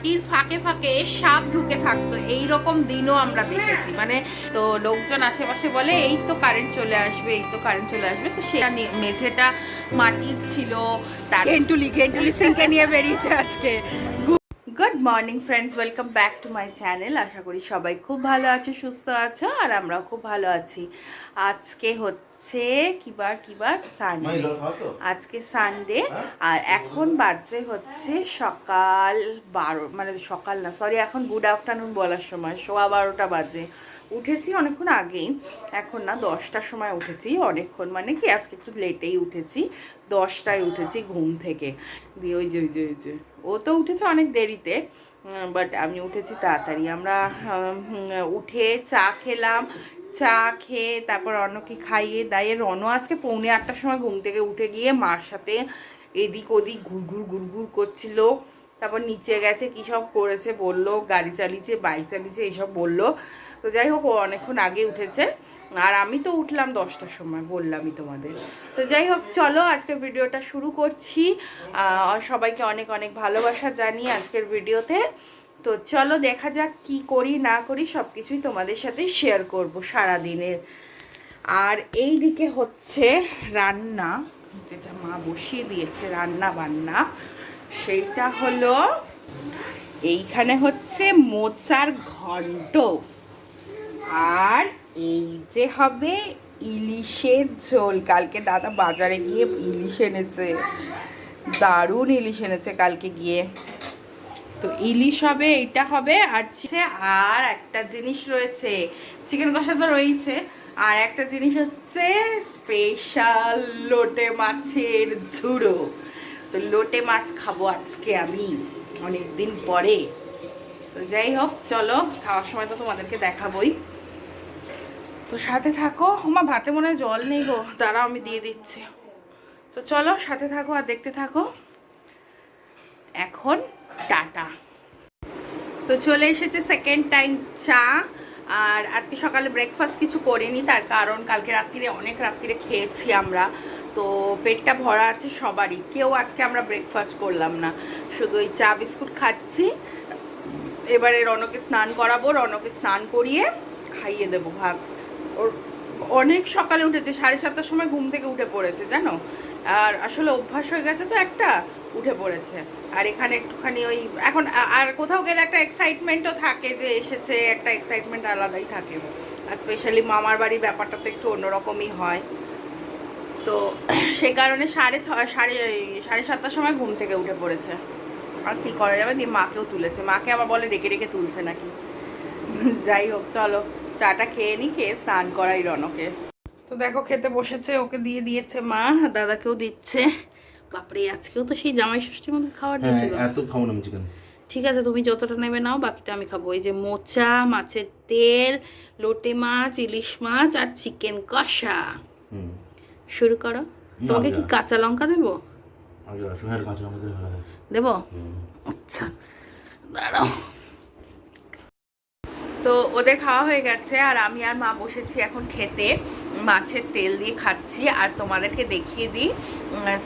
মাটির ফাঁকে ফাঁকে সাপ ঢুকে থাকতো। এই রকম দিনও আমরা দেখেছি। মানে তো লোকজন আশেপাশে বলে, এই তো কারেন্ট চলে আসবে, এই তো কারেন্ট চলে আসবে। তো সেটা মেঝেটা মাটির ছিল, তার গেন্টুলি গেন্টুলি সিংকে নিয়ে বেরিয়েছে আজকে। Good morning friends welcome back to my channel আশা করি সবাই খুব ভালো আছো সুস্থ আছো আর আমরাও খুব ভালো আছি। আজকে হচ্ছে কিবার কিবার সানডে আজকে সানডে হ্যাঁ? আর এখন বাজে হচ্ছে সকাল বারো মানে সকাল না সরি এখন গুড আফটারনুন বলার সময় সোয়া বারোটা বাজে। উঠেছি অনেকক্ষণ আগেই এখন না দশটার সময় উঠেছি অনেকক্ষণ মানে কি আজকে একটু লেটেই উঠেছি। দশটায় উঠেছি ঘুম থেকে। দিয়ে ওই যে ওই যে ওই যে। ও তো উঠেছে অনেক দেরিতে বাট আমি উঠেছি তাড়াতাড়ি। আমরা উঠে চা খেলাম, চা খেয়ে তারপর রনকে খাইয়ে দাইয়ে রন আজকে পৌনে আটটার সময় ঘুম থেকে উঠে গিয়ে মার সাথে এদিক ওদিক ঘুরঘুর ঘুরঘুর করছিল। তারপর নিচে গেছে, কী সব করেছে বলল, গাড়ি চালিয়েছে, বাইক চালিয়েছে, এইসব বলল। তো যাই হোক, ও অনেকক্ষণ আগে উঠেছে। আর আমি তো উঠলাম দশটার সময়, বললামই তোমাদের। তো যাই হোক, চলো আজকের ভিডিওটা শুরু করছি। সবাইকে অনেক অনেক ভালোবাসা জানিয়ে আজকের ভিডিওতে। তো চলো দেখা যাক কি করি, না করি সব কিছুই তোমাদের সাথে শেয়ার করব সারা দিনের আর এই দিকে হচ্ছে রান্না, যেটা মা বসিয়ে দিয়েছে রান্না বান্না, সেইটা হলো, এইখানে হচ্ছে মোচার ঘন্ট আর এই যে হবে ইলিশের ঝোল, কালকে দাদা বাজারে গিয়ে ইলিশ এনেছে। দারুণ ইলিশ এনেছে কালকে গিয়ে। তো ইলিশ হবে এটা হবে, আর আর একটা জিনিস রয়েছে, চিকেন কষা তো রয়েছে আর একটা জিনিস হচ্ছে স্পেশাল লোটে মাছের ঝুড়ো। তো লোটে মাছ খাব আজকে আমি অনেক দিন পরে। তো যাই হোক, চলো, খাওয়ার সময় তো তোমাদেরকে দেখাবোই। তো সাথে থাকো। আমার ভাতে মনে জল নেই গো। তারাও আমি দিয়ে দিচ্ছি। তো চলো, সাথে থাকো আর দেখতে থাকো। এখন টাটা। তো চলে এসেছে সেকেন্ড টাইম চা। আর আজকে সকালে ব্রেকফাস্ট কিছু করিনি, তার কারণ কালকে রাত্রিরে, অনেক রাত্রিরে খেয়েছি আমরা। তো পেটটা ভরা আছে সবারই। কেউ আজকে আমরা ব্রেকফাস্ট করলাম না। শুধু ওই চা বিস্কুট খাচ্ছি। এবারে রনকে স্নান করাবো, রনকে স্নান করিয়ে খাইয়ে দেবো ভাগ ওর অনেক সকালে উঠেছে, সাড়ে সাতটার সময় ঘুম থেকে উঠে পড়েছে, জানো? আর আসলে অভ্যাস হয়ে গেছে তো একটা, উঠে পড়েছে। আর এখানে একটুখানি ওই, এখন আর কোথাও গেলে একটা এক্সাইটমেন্টও থাকে যে এসেছে, একটা এক্সাইটমেন্ট আলাদাই থাকে। আর স্পেশালি মামার বাড়ির ব্যাপারটা তো একটু অন্যরকমই হয়। তো সেই কারণে সাড়ে ছ, সাড়ে সাড়ে সাতটার সময় ঘুম থেকে উঠে পড়েছে। আর কী করা যাবে? দিয়ে মাকেও তুলেছে। মাকে আবার বলে রেখে রেখে তুলছে নাকি? যাই হোক, চলো। চাটা খেয়ে নি খেয়ে স্নান করাই রনকে। তো দেখো খেতে বসেছে ওকে দিয়ে দিয়েছে মা দাদাকেও দিচ্ছে। বাপরে আজকেও তো সেই জামাই ষষ্ঠীর মধ্যে খাবার হ্যাঁ দিয়েছিল এত খাব না চিকেন ঠিক আছে তুমি যতটা নেবে নাও বাকিটা আমি খাব। এই যে মোচা মাছের তেল লোটে মাছ ইলিশ মাছ আর চিকেন কষা। শুরু করো। তোমাকে কি কাঁচা লঙ্কা দেবো? হ্যাঁ হয়। দেবো? আচ্ছা। দাঁড়াও। তো ওদের খাওয়া হয়ে গেছে আর আমি আর মা বসেছি এখন খেতে। মাছের তেল দিয়ে খাচ্ছি আর তোমাদেরকে দেখিয়ে দিই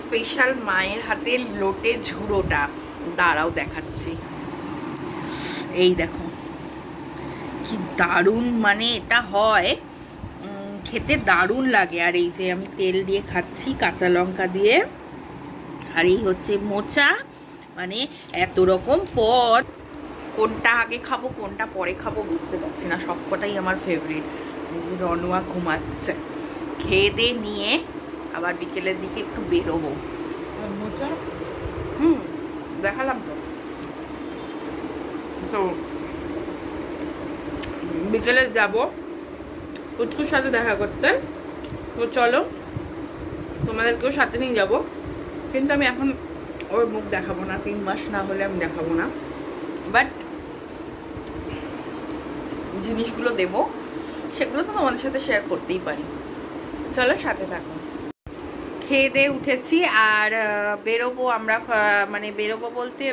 স্পেশাল মায়ের হাতের লোটে ঝুড়োটা। দাঁড়াও দেখাচ্ছি। এই দেখো, কি দারুণ মানে এটা হয়। খেতে দারুণ লাগে। আর এই যে আমি তেল দিয়ে খাচ্ছি কাঁচা লঙ্কা দিয়ে। আর এই হচ্ছে মোচা মানে এত রকম পদ। কোনটা আগে খাব কোনটা পরে খাব বুঝতে পারছি না। সবকটাই আমার ফেভারিট রনুয়া ঘুমাচ্ছে। খেয়ে দিয়ে নিয়ে আবার বিকেলের দিকে একটু বেরোবো। হুম দেখালাম তো। তো বিকেলে যাব। উৎকুর সাথে দেখা করতে। তো চলো তোমাদেরকেও সাথে নিয়ে যাব। কিন্তু আমি এখন ওর মুখ দেখাবো না তিন মাস না হলে আমি দেখাবো না বাট জিনিসগুলো দেবো, সেগুলো তো তোমাদের সাথে শেয়ার করতেই পারি। চলো সাথে থাকো। খেয়ে দিয়ে উঠেছি আর বেরোবো আমরা মানে বেরোবো বলতে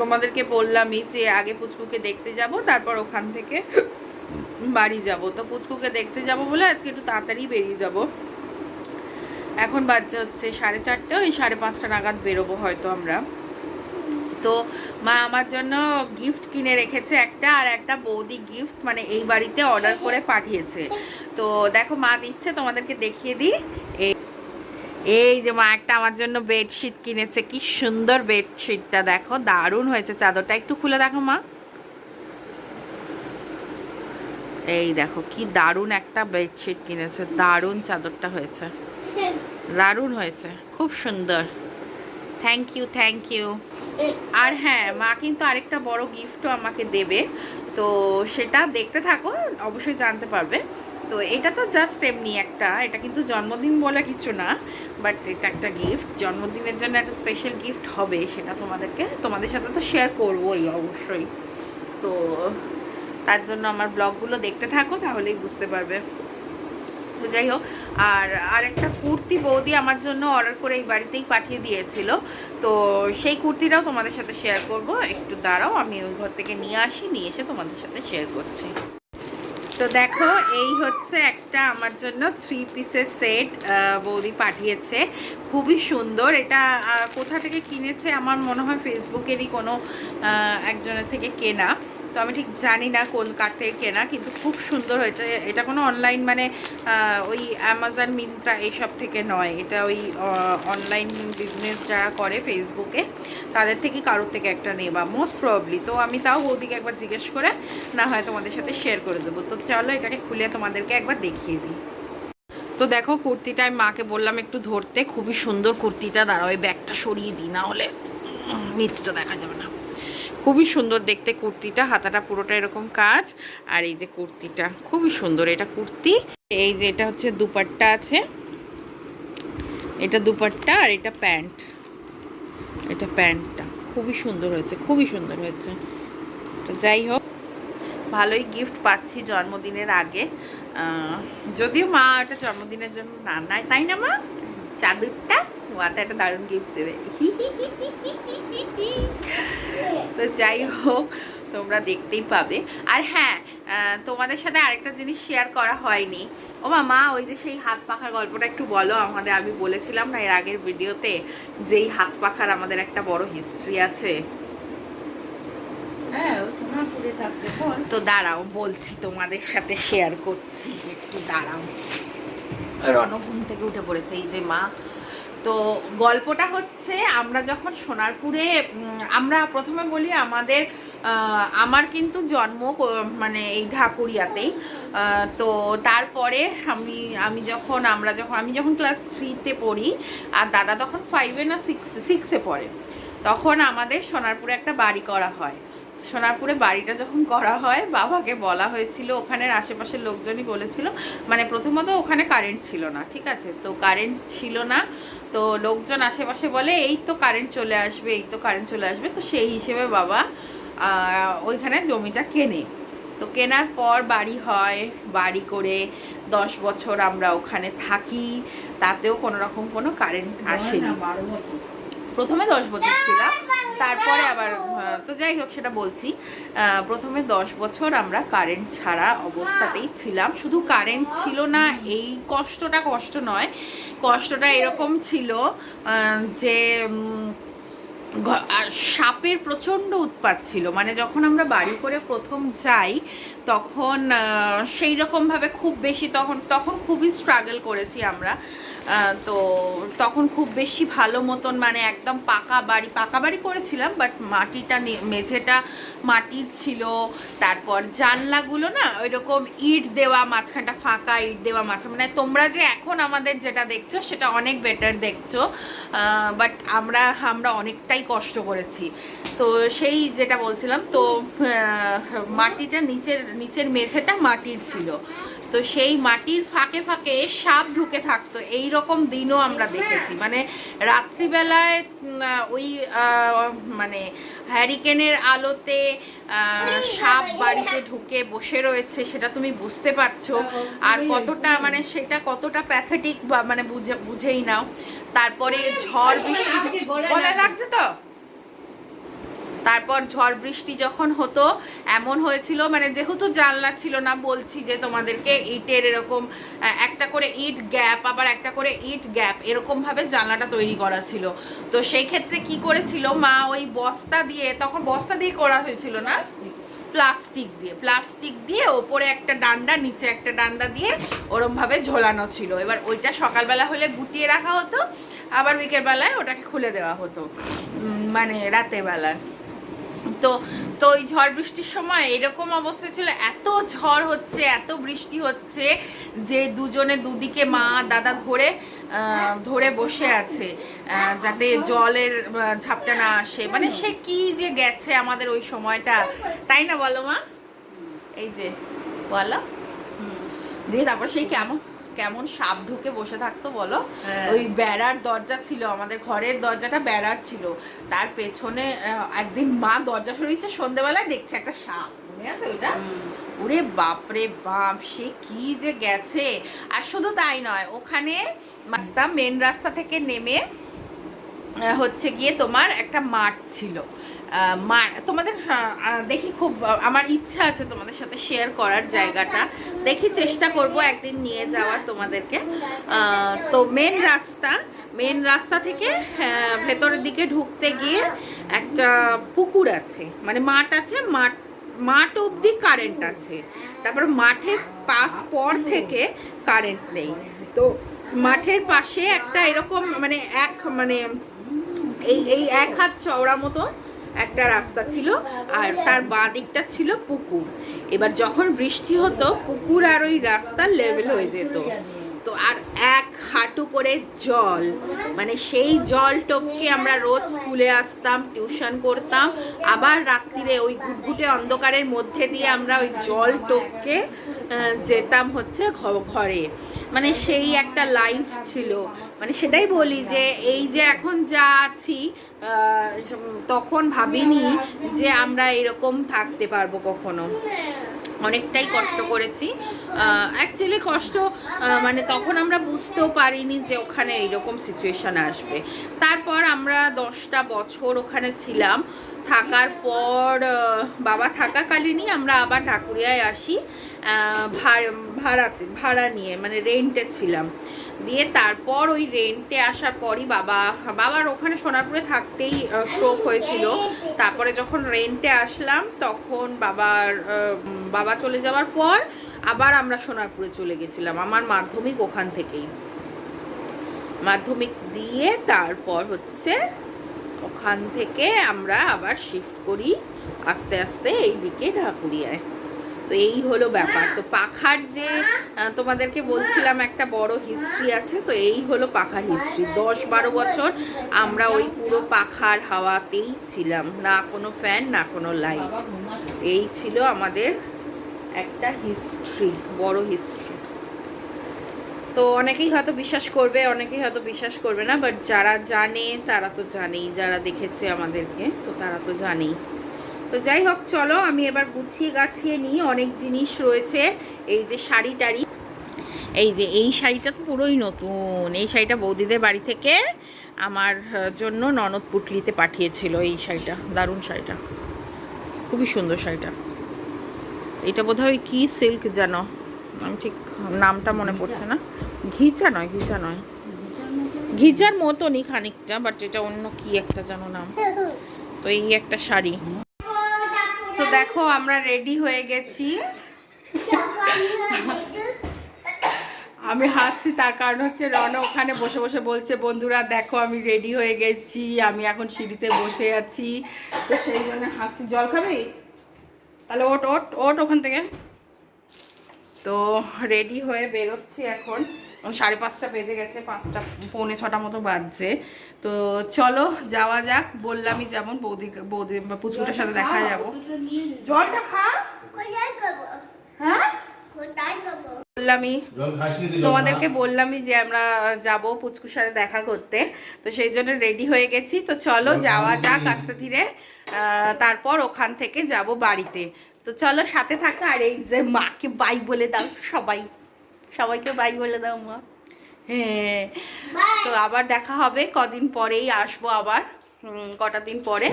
তোমাদেরকে বললামই যে আগে পুচকুকে দেখতে যাব, তারপর ওখান থেকে বাড়ি যাব। তো পুচকুকে দেখতে যাব বলে আজকে একটু তাড়াতাড়ি বেরিয়ে যাব। এখন বাজছে হচ্ছে সাড়ে চারটে, ওই সাড়ে পাঁচটা নাগাদ বেরোবো হয়তো আমরা। তো মা আমার জন্য গিফট কিনে রেখেছে একটা আর একটা বৌদি গিফট মানে এই বাড়িতে অর্ডার করে পাঠিয়েছে। তো দেখো মা দিচ্ছে তোমাদেরকে দেখিয়ে দিই। এই এই যে মা একটা আমার জন্য বেডশিট কিনেছে কি সুন্দর বেডশিটটা দেখো দারুণ হয়েছে চাদরটা। একটু খুলে দেখো মা। এই দেখো কি দারুণ একটা বেডশিট কিনেছে দারুণ চাদরটা হয়েছে। দারুণ হয়েছে খুব সুন্দর। থ্যাংক ইউ থ্যাংক ইউ আর হ্যাঁ মা কিন্তু আরেকটা বড় গিফটও আমাকে দেবে। তো সেটা দেখতে থাকো, অবশ্যই জানতে পারবে। তো এটা তো জাস্ট এমনি একটা, এটা কিন্তু জন্মদিন বলে কিছু না বাট এটা একটা গিফট জন্মদিনের জন্য একটা স্পেশাল গিফট হবে, সেটা তোমাদেরকে, তোমাদের সাথে তো শেয়ার করবোই অবশ্যই। তো তার জন্য আমার ব্লগগুলো দেখতে থাকো, তাহলেই বুঝতে পারবে। তো যাই হোক, আর আরেকটা কুর্তি বৌদি আমার জন্য অর্ডার করে এই বাড়িতেই পাঠিয়ে দিয়েছিল। তো সেই কুর্তিটাও তোমাদের সাথে শেয়ার করব। একটু দাঁড়াও, আমি ওই ঘর থেকে নিয়ে আসি, নিয়ে এসে তোমাদের সাথে শেয়ার করছি। তো দেখো, এই হচ্ছে একটা আমার জন্য থ্রি পিসের সেট বৌদি পাঠিয়েছে। খুবই সুন্দর। এটা কোথা থেকে কিনেছে আমার মনে হয় ফেসবুকেরই কোনো একজনের থেকে কেনা। তো আমি ঠিক জানি না কোন কার থেকে কেনা, কিন্তু খুব সুন্দর হয়েছে। এটা কোনো অনলাইন মানে ওই অ্যামাজন মিন্ত্রা এইসব থেকে নয়। এটা ওই অনলাইন বিজনেস যারা করে ফেসবুকে তাদের থেকে কারোর থেকে একটা নেবা মোস্ট প্রবলি তো আমি তাও বৌদিকে একবার জিজ্ঞেস করে, না হয় তোমাদের সাথে শেয়ার করে দেবো। তো চলো এটাকে খুলে তোমাদেরকে একবার দেখিয়ে দিই। তো দেখো, কুর্তিটা আমি মাকে বললাম একটু ধরতে। খুবই সুন্দর কুর্তিটা। দাঁড়াও ওই ব্যাগটা সরিয়ে দিই, না হলে নিচটা দেখা যাবে না। খুবই সুন্দর দেখতে কুর্তিটা, হাতাটা পুরোটা এরকম কাজ। আর এই যে কুর্তিটা, খুবই সুন্দর এটা কুর্তি। এই যে এটা হচ্ছে দুপাট্টা আছে। এটা দুপাট্টা আর এটা প্যান্ট। এটা প্যান্টটা, খুবই সুন্দর হয়েছে, খুবই সুন্দর হয়েছে। তো যাই হোক, ভালোই গিফট পাচ্ছি জন্মদিনের আগে। যদিও মা এটা জন্মদিনের জন্য না নেয়, তাই না মা? চাদরটা? মাতে একটা দারুণ গিফট দেবে। তো যাই হোক তোমরা দেখতেই পাবে। আর হ্যাঁ তোমাদের সাথে আরেকটা জিনিস শেয়ার করা হয়নি। ও মা ওই যে সেই হাত পাখার গল্পটা একটু বলো। আমাদের আমি বলেছিলাম না এর আগের ভিডিওতে যেই হাত পাখার আমাদের একটা বড় হিস্ট্রি আছে? হ্যাঁ তো দাঁড়াও বলছি তোমাদের সাথে শেয়ার করছি। একটু দাঁড়াও। রণঘুম থেকে উঠে পড়েছে। এই যে মা তো গল্পটা হচ্ছে আমরা যখন সোনারপুরে আমরা প্রথমে বলি আমাদের আমার কিন্তু জন্ম মানে এই ঢাকুরিয়াতেই। তো তারপরে আমি আমি যখন, আমরা যখন, আমি যখন ক্লাস থ্রিতে পড়ি, আর দাদা তখন ফাইভে না সিক্স সিক্সে পড়ে, তখন আমাদের সোনারপুরে একটা বাড়ি করা হয়। সোনারপুরে বাড়িটা যখন করা হয়, বাবাকে বলা হয়েছিল, ওখানের আশেপাশের লোকজনই বলেছিল মানে প্রথমত ওখানে কারেন্ট ছিল না, ঠিক আছে? তো কারেন্ট ছিল না তো লোকজন আশেপাশে বলে এই তো কারেন্ট চলে আসবে এই তো কারেন্ট চলে আসবে। তো সেই হিসেবে বাবা ওইখানে জমিটা কেনে। তো কেনার পর বাড়ি হয় বাড়ি করে দশ বছর আমরা ওখানে থাকি তাতেও কোনো রকম কোনো কারেন্ট আসেনি। না, প্রথমে দশ বছর ছিলাম তারপরে আবার তো যাই হোক সেটা বলছি। প্রথমে দশ বছর আমরা কারেন্ট ছাড়া অবস্থাতেই ছিলাম। শুধু কারেন্ট ছিল না এই কষ্টটা কষ্ট নয় কষ্টটা এরকম ছিল যে আর সাপের প্রচণ্ড উৎপাত ছিল। মানে যখন আমরা বাড়ি করে প্রথম যাই, তখন সেই রকমভাবে খুব বেশি, তখন তখন খুবই স্ট্রাগল করেছি আমরা। তো তখন খুব বেশি ভালো মতন মানে একদম পাকা বাড়ি পাকা বাড়ি করেছিলাম বাট মাটিটা মেঝেটা মাটির ছিল। তারপর জানলাগুলো না ওই রকম ইট দেওয়া, মাঝখানটা ফাঁকা ইট দেওয়া মাঝখান মানে তোমরা যে এখন আমাদের যেটা দেখছ, সেটা অনেক বেটার দেখছ। বাট আমরা আমরা অনেকটাই কষ্ট করেছি। তো সেই যেটা বলছিলাম, তো মাটিটা নিচের নিচের মেঝেটা মাটির ছিল। তো সেই মাটির ফাঁকে ফাঁকে সাপ ঢুকে থাকতো। এই রকম দিনও আমরা দেখেছি। মানে রাত্রিবেলায় ওই মানে হ্যারিকেনের আলোতে সাপ বাড়িতে ঢুকে বসে রয়েছে সেটা তুমি বুঝতে পারছ। আর কতটা মানে সেটা কতটা প্যাথেটিক বা মানে বুঝে বুঝেই নাও। তারপরে ঝড় বৃষ্টি আজকে গলায় গলায় লাগছে। লাগছে তো? তারপর ঝড় বৃষ্টি যখন হতো, এমন হয়েছিল মানে যেহেতু জানলা ছিল না, বলছি যে তোমাদেরকে ইটের এরকম একটা করে ইট গ্যাপ, আবার একটা করে ইট গ্যাপ এরকমভাবে জানলাটা তৈরি করা ছিল। তো সেই ক্ষেত্রে কি করেছিল, মা ওই বস্তা দিয়ে, তখন বস্তা দিয়ে করা হয়েছিল না? প্লাস্টিক দিয়ে প্লাস্টিক দিয়ে ওপরে একটা ডান্ডা, নিচে একটা ডান্ডা দিয়ে ওরমভাবে ঝোলানো ছিল। এবার ওইটা সকালবেলা হলে গুটিয়ে রাখা হতো, আবার বিকেলবেলায় ওটাকে খুলে দেওয়া হতো। মানে রাতের বেলায় তো তো ওই ঝড় বৃষ্টির সময় এরকম অবস্থা ছিল, এত ঝড় হচ্ছে, এত বৃষ্টি হচ্ছে যে দুজনে দুদিকে মা, দাদা ধরে ধরে বসে আছে যাতে জলের ঝাপটা না আসে। মানে সে কি যে গেছে আমাদের ওই সময়টা, তাই না বলো মা? এই যে, বলো। দিয়ে তারপর সেই কেমন কেমন সাপ ঢুকে বসে থাকতো বলো? হ্যাঁ। ওই বেড়ার দরজা ছিল আমাদের ঘরের দরজাটা বেড়ার ছিল। তার পেছনে একদিন মা দরজা সরিয়েছে সন্ধেবেলায় দেখছে একটা সাপ মনে আছে ওইটা ওরে বাপরে বাপ সে কি যে গেছে? আর শুধু তাই নয় ওখানে রাস্তা মেন রাস্তা থেকে নেমে হচ্ছে গিয়ে তোমার একটা মাঠ ছিল। তোমাদের আহ, দেখি খুব আমার ইচ্ছা আছে তোমাদের সাথে শেয়ার করার জায়গাটা। দেখি চেষ্টা করব একদিন নিয়ে যাওয়ার তোমাদেরকে। তো মেন রাস্তা মেন রাস্তা থেকে আহ, ভেতরের দিকে ঢুকতে গিয়ে একটা পুকুর আছে। মানে মাঠ আছে মাঠ মাঠ অবধি কারেন্ট আছে। তারপর মাঠের পাশ পর থেকে কারেন্ট নেই। তো মাঠের পাশে একটা এরকম মানে এক মানে এই এই এক হাত চওড়া মতো একটা রাস্তা ছিল আর তার বাঁ দিকটা ছিল পুকুর। এবার যখন বৃষ্টি হতো, পুকুর আর ওই রাস্তা লেভেল হয়ে যেত। তো আর এক হাঁটু করে জল মানে সেই জল টপকে আমরা রোজ স্কুলে আসতাম, টিউশন করতাম। আবার রাত্রিরে ওই ঘুটঘুটে অন্ধকারের মধ্যে দিয়ে আমরা ওই জল টপকে যেতাম হচ্ছে ঘরে। মানে সেই একটা লাইফ ছিল। মানে সেটাই বলি যে এই যে এখন যা আছি তখন ভাবিনি যে আমরা এরকম থাকতে পারব কখনো। অনেকটাই কষ্ট করেছি। অ্যাকচুয়ালি কষ্ট মানে তখন আমরা বুঝতেও পারিনি যে ওখানে এইরকম সিচুয়েশন আসবে। তারপর আমরা দশটা বছর ওখানে ছিলাম। থাকার পর বাবা থাকাকালীনই আমরা আবার ঢাকুরিয়ায় আসি ভাড়াতে, ভাড়া নিয়ে মানে রেন্টে ছিলাম। দিয়ে তারপর ওই রেন্টে আসার পরই বাবা, বাবার ওখানে সোনারপুরে থাকতেই স্ট্রোক হয়েছিল। তারপরে যখন রেন্টে আসলাম, তখন বাবার বাবা চলে যাওয়ার পর আবার আমরা সোনারপুরে চলে গেছিলাম, আমার মাধ্যমিক ওখান থেকেই। মাধ্যমিক দিয়ে তারপর হচ্ছে ওখান থেকে আমরা আবার শিফট করি আস্তে আস্তে এইদিকে ঢাকুরিয়ায়। তো এই হলো ব্যাপার। তো পাখার যে তোমাদেরকে বলছিলাম একটা বড় হিস্ট্রি আছে, তো এই হলো পাখার হিস্ট্রি দশ বারো বছর আমরা ওই পুরো পাখার হাওয়াতেই ছিলাম, না কোনো ফ্যান না কোনো লাইট এই ছিল আমাদের একটা হিস্ট্রি বড় হিস্ট্রি তো অনেকেই হয়তো বিশ্বাস করবে, অনেকেই হয়তো বিশ্বাস করবে না বাট যারা জানে, তারা তো জানেই। যারা দেখেছে আমাদেরকে, তো তারা তো জানেই। তো যাই হোক, চলো, আমি এবার গুছিয়ে গাছিয়ে নিই। অনেক জিনিস রয়েছে। এই যে শাড়ি টাড়ি। এই যে, এই শাড়িটা তো পুরোই নতুন। এই শাড়িটা বৌদিদের বাড়ি থেকে আমার জন্য ননদ পুটলিতে পাঠিয়েছিল এই শাড়িটা, দারুণ শাড়িটা। খুবই সুন্দর শাড়িটা। এটা বোধহয় কি সিল্ক যেন? আমি ঠিক নামটা মনে পড়ছে না। ঘিচা নয় ঘিচা নয়। ঘিচার মতনই খানিকটা বাট এটা অন্য কি একটা যেন নাম? তো এই একটা শাড়ি। তো দেখো, আমরা রেডি হয়ে গেছি। আমি হাসছি, তার কারণ হচ্ছে রন ওখানে বসে বসে বলছে, বন্ধুরা, দেখো, আমি রেডি হয়ে গেছি, আমি এখন সিঁড়িতে বসে আছি। তো সেই জন্য হাসছি। জল খাবি? তাহলে ওট ওট ওট ওখান থেকে। তো রেডি হয়ে বেরোচ্ছি এখন। সাড়ে পাঁচটা বেজে গেছে পাঁচটা পৌনে ছটা মতো বাজছে। তো চলো যাওয়া যাক বললামই যেমন বৌদি বৌদি পুচকুটার সাথে দেখা যাব। জলটা খা। হ্যাঁ? বললামই তোমাদেরকে বললামই যে আমরা যাব পুচকুর সাথে দেখা করতে। তো সেই জন্য রেডি হয়ে গেছি। তো চলো যাওয়া যাক আস্তে ধীরে। তারপর ওখান থেকে যাব বাড়িতে। তো চলো সাথে থাকো। আর এই যে মাকে বাই বলে দাও সবাই। সবাইকে বাই বলে দাও মা। হ্যাঁ। তো আবার দেখা হবে কদিন পরেই আসব আবার। কটা দিন পরে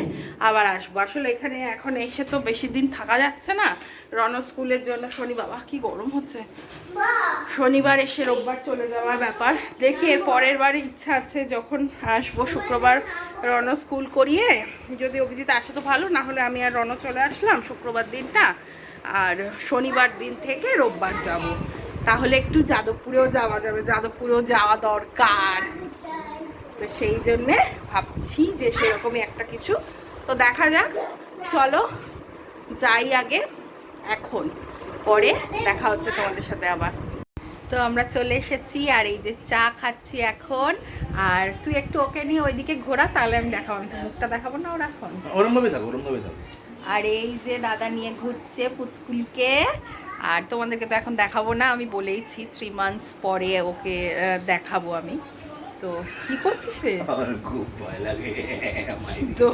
আবার আসব। আসলে এখানে এখন এসে তো বেশি দিন থাকা যাচ্ছে না। রণ স্কুলের জন্য শনি বাবা কি গরম হচ্ছে। শনিবার এসে রোববার চলে যাওয়ার ব্যাপার। দেখি এর পরের বার ইচ্ছা আছে যখন আসব শুক্রবার রণ স্কুল করিয়ে। যদি অভিজিৎ আসে তো ভালো না হলে আমি আর রণ চলে আসলাম শুক্রবার দিনটা। আর শনিবার দিন থেকে রোববার যাব। তাহলে একটু যাদবপুরেও যাওয়া যাবে যাদবপুরেও যাওয়া দরকার। তো সেই জন্যে ভাবছি যে সেরকমই একটা কিছু। তো দেখা যাক চলো যাই আগে এখন পরে দেখা হচ্ছে তোমাদের সাথে আবার। তো আমরা চলে এসেছি আর এই যে চা খাচ্ছি এখন। আর তুই একটু ওকে নিয়ে ওইদিকে ঘোরা তাহলে আমি দেখাবো। আমি তো মুখটা দেখাবো না ওরা এখন। ওরমভাবে থাকো ওরমভাবে থাকো। আর এই যে দাদা নিয়ে ঘুরছে পুচকুলিকে। আর তোমাদেরকে তো এখন দেখাবো না আমি বলেইছি থ্রি মান্থস পরে ওকে দেখাবো আমি। তো কি করছিস রে? খুব ভয় লাগে। তো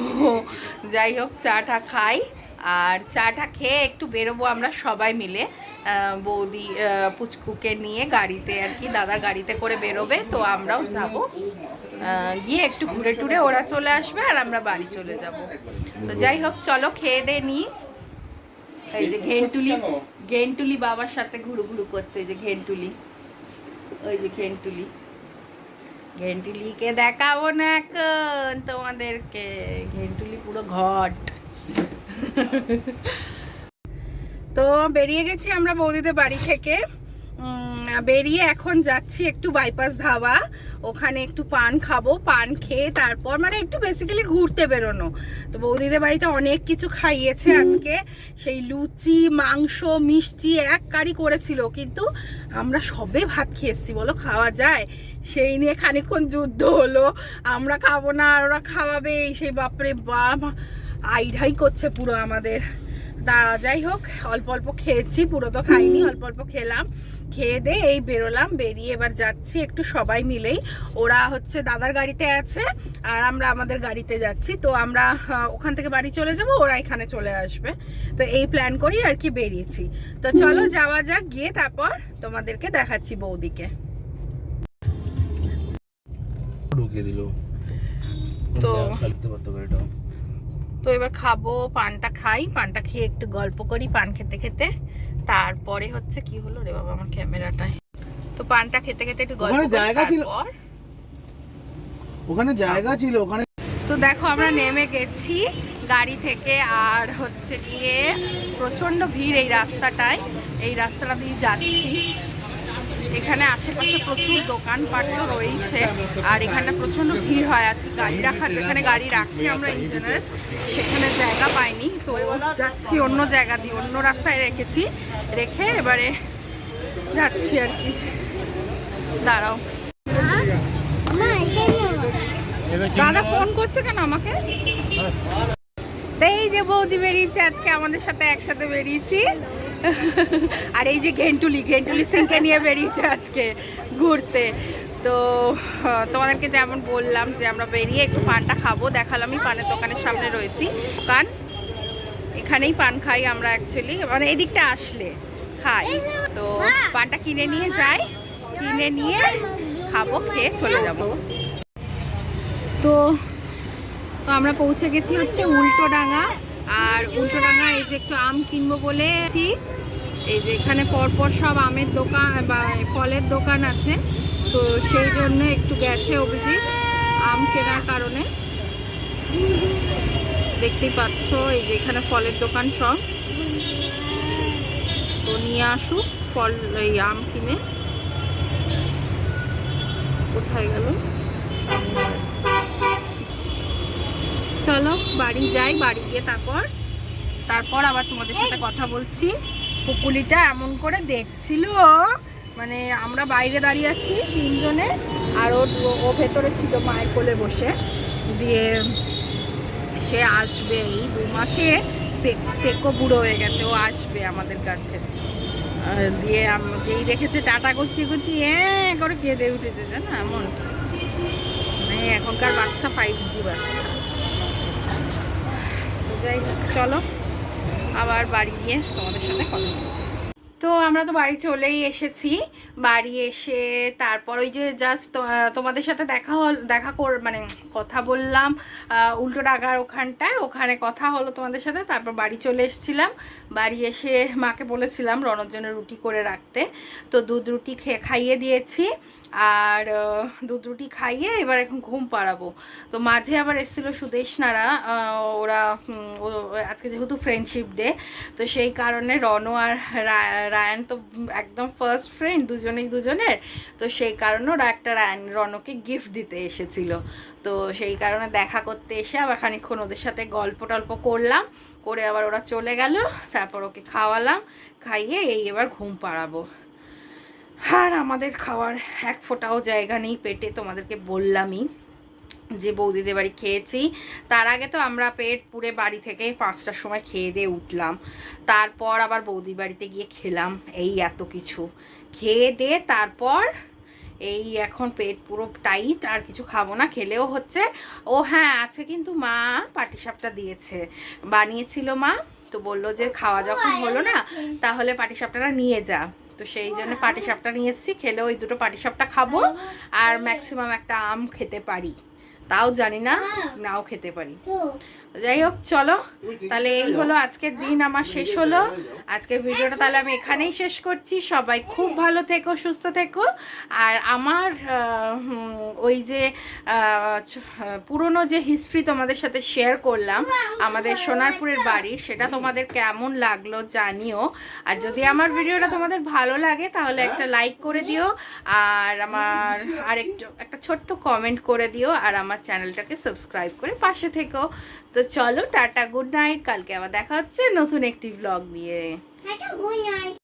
যাই হোক চাটা খাই আর চাটা খেয়ে একটু বেরোবো আমরা সবাই মিলে। বৌদি পুচকুকে নিয়ে গাড়িতে আর কি দাদা গাড়িতে করে বেরোবে তো আমরাও যাব। গিয়ে একটু ঘুরে টুরে ওরা চলে আসবে আর আমরা বাড়ি চলে যাব। তো যাই হোক চলো খেয়ে দে নি। এই যে ঘেন্টুলি ঘেন্টুলি বাবার সাথে ঘুরু ঘুরু করছে এই যে ঘেন্টুলি। ওই যে ঘেন্টুলি। ঘেন্টুলিকে দেখাবো না এখন তোমাদেরকে। ঘেন্টুলি পুরো ঘট। তো বেরিয়ে গেছি আমরা বৌদিদের বাড়ি থেকে। বেরিয়ে এখন যাচ্ছি একটু বাইপাস ধাবা। ওখানে একটু পান খাব পান খেয়ে তারপর মানে একটু বেসিক্যালি ঘুরতে বেরোনো। তো বৌদিদের বাড়িতে অনেক কিছু খাইয়েছে আজকে। সেই লুচি মাংস মিষ্টি এক কারি করেছিল। কিন্তু আমরা সবে ভাত খেয়েছি বলো খাওয়া যায়? সেই নিয়ে খানিকক্ষণ যুদ্ধ হলো। আমরা খাব না আর ওরা খাওয়াবে। সেই বাপরে বাপ আইঢাই করছে পুরো আমাদের। তা যাই হোক অল্প অল্প খেয়েছি পুরো তো খাইনি অল্প অল্প খেলাম। খেয়ে দে এই বেরোলাম বেরিয়ে এবার যাচ্ছি একটু সবাই মিলেই। ওরা হচ্ছে দাদার গাড়িতে আছে আর আমরা আমাদের গাড়িতে যাচ্ছি। তো আমরা ওখান থেকে বাড়ি চলে যাব ওরা এখানে চলে আসবে। তো এই প্ল্যান করি আর কি বেরিয়েছি। তো চলো যাওয়া যাক গিয়ে তারপর তোমাদেরকে দেখাচ্ছি বৌদিকে। ঢুকিয়ে দিল। তো- তো এবার খাব পানটা খাই পানটা খেয়ে একটু গল্প করি পান খেতে খেতে। তারপরে হচ্ছে কি হলো রে বাবা আমার ক্যামেরাটায় তো পানটা খেতে খেতে একটু গল্প জায়গা ছিল? ওখানে জায়গা ছিল ওখানে তো দেখো আমরা নেমে গেছি গাড়ি থেকে আর হচ্ছে গিয়ে প্রচণ্ড ভিড় এই রাস্তাটায়। এই রাস্তাটা দিয়ে যাচ্ছি। এখানে আশেপাশে প্রচুর দোকানপাটও রয়েছে আর এখানে প্রচণ্ড ভিড় হয় আজকে গাড়ি রাখার, যেখানে গাড়ি রাখি আমরা ইঞ্জিনিয়ার সেখানে জায়গা পাইনি। তো যাচ্ছি অন্য জায়গা দিয়ে, অন্য রাস্তায় রেখেছি, রেখে এবারে যাচ্ছি আর কি। দাঁড়াও। দাদা ফোন করছে কেন আমাকে? এই যে বৌদি বেরিয়েছে, আজকে আমাদের সাথে একসাথে বেরিয়েছি। আর এই যে ঘেন্টুলি ঘেন্টুলি সিংকে নিয়ে বেরিয়েছে আজকে ঘুরতে। তো তোমাদেরকে যেমন বললাম যে আমরা বেরিয়ে একটু পানটা খাব, দেখালামই, পানের দোকানের সামনে রয়েছি। পান এখানেই পান খাই আমরা অ্যাকচুয়ালি মানে এদিকটা আসলে খাই। তো পানটা কিনে নিয়ে যাই, কিনে নিয়ে খাব, খেয়ে চলে যাব। তো তো আমরা পৌঁছে গেছি হচ্ছে উল্টোডাঙ্গা। আর উল্টোডাঙ্গা এই যে একটু আম কিনবো বলে। এই যে এখানে পরপর সব আমের দোকান বা ফলের দোকান আছে। তো সেই জন্য একটু গেছে অভিজিৎ আম কেনার কারণে। দেখতেই পাচ্ছ, এই যে এখানে ফলের দোকান সব। তো নিয়ে আসুক ফল, এই আম কিনে। কোথায় গেল? চলো, বাড়ি যাই, বাড়ি গিয়ে তারপর তারপর আবার তোমাদের সাথে কথা বলছি। পুকুলিটা এমন করে দেখছিল মানে আমরা বাইরে দাঁড়িয়ে আছি তিনজনে, আর ও ভেতরে ছিল মায়ের কোলে বসে। দিয়ে সে আসবে এই দু মাসে পেকো বুড়ো হয়ে গেছে, ও আসবে আমাদের কাছে। দিয়ে যেই দেখেছে টাটা করছি করছি হ্যাঁ করে কেঁদে উঠেছে, জানো, এমন। মানে এখনকার বাচ্চা ফাইভ জি বাচ্চা। যাই চলো। আবার বাড়ি গিয়ে তোমাদের সাথে কথা বলছি। তো আমরা তো বাড়ি চলেই এসেছি। বাড়ি এসে তারপর ওই যে জাস্ট তোমাদের সাথে দেখা হল, দেখা কর মানে কথা বললাম। উল্টো ডাগার ওখানটায়, ওখানে কথা হলো তোমাদের সাথে, তারপর বাড়ি চলে এসেছিলাম। বাড়ি এসে মাকে বলেছিলাম রনর জন্য রুটি করে রাখতে। তো দুধ রুটি খেয়ে খাইয়ে দিয়েছি। আর দুধ রুটি খাইয়ে এবার এখন ঘুম পাড়াবো। তো মাঝে আবার এসেছিল সুদেশনারা ওরা আজকে যেহেতু ফ্রেন্ডশিপ ডে তো সেই কারণে রনো আর রায়ান তো একদম ফার্স্ট ফ্রেন্ড দুজনেই দুজনের, তো সেই কারণে ওরা একটা রায়ান, রনকে গিফট দিতে এসেছিল। তো সেই কারণে দেখা করতে এসে আবার খানিক্ষণ ওদের সাথে গল্প টল্প করলাম, করে আবার ওরা চলে গেল, তারপর ওকে খাওয়ালাম, খাইয়ে এই এবার ঘুম পাড়াবো। আর আমাদের খাওয়ার এক ফোঁটাও জায়গা নেই পেটে, তোমাদেরকে বললামই যে বৌদিদের বাড়ি খেয়েছি। তার আগে তো আমরা পেট পুরে বাড়ি থেকে পাঁচটার সময় খেয়ে দিয়ে উঠলাম। তারপর আবার বৌদি বাড়িতে গিয়ে খেলাম, এই এত কিছু। খেয়ে দিয়ে তারপর এই এখন পেট পুরো টাইট, আর কিছু খাব না, খেলেও হচ্ছে। ও হ্যাঁ আছে কিন্তু মা, পাটিসাপটা দিয়েছে। বানিয়েছিল মা, তো বলল যে খাওয়া যখন হলো না, তাহলে পাটিসাপটাটা নিয়ে যা। তো সেই জন্য পাটিসাপটা নিয়ে এসেছি। খেলে ওই দুটো পাটিসাপটা খাব। আর ম্যাক্সিমাম একটা আম খেতে পারি। তাও জানি না, নাও খেতে পারি। যাই হোক চলো, তাহলে এই হলো আজকের দিন, আমার শেষ হলো। আজকের ভিডিওটা তাহলে আমি এখানেই শেষ করছি। সবাই খুব ভালো থেকো, সুস্থ থেকো। আর আমার ওই যে পুরনো যে হিস্ট্রি তোমাদের সাথে শেয়ার করলাম, আমাদের সোনারপুরের বাড়ির সেটা তোমাদের কেমন লাগল জানিও। আর যদি আমার ভিডিওটা তোমাদের ভালো লাগে, তাহলে একটা লাইক করে দিও। আর আমার আরেকটু, একটা ছোট্ট কমেন্ট করে দিও। আর আমার চ্যানেলটাকে সাবস্ক্রাইব করে পাশে থেকো। তো চলো, টাটা, গুড নাইট, কালকে আবার দেখা হচ্ছে নতুন একটি ব্লগ নিয়ে। Good night.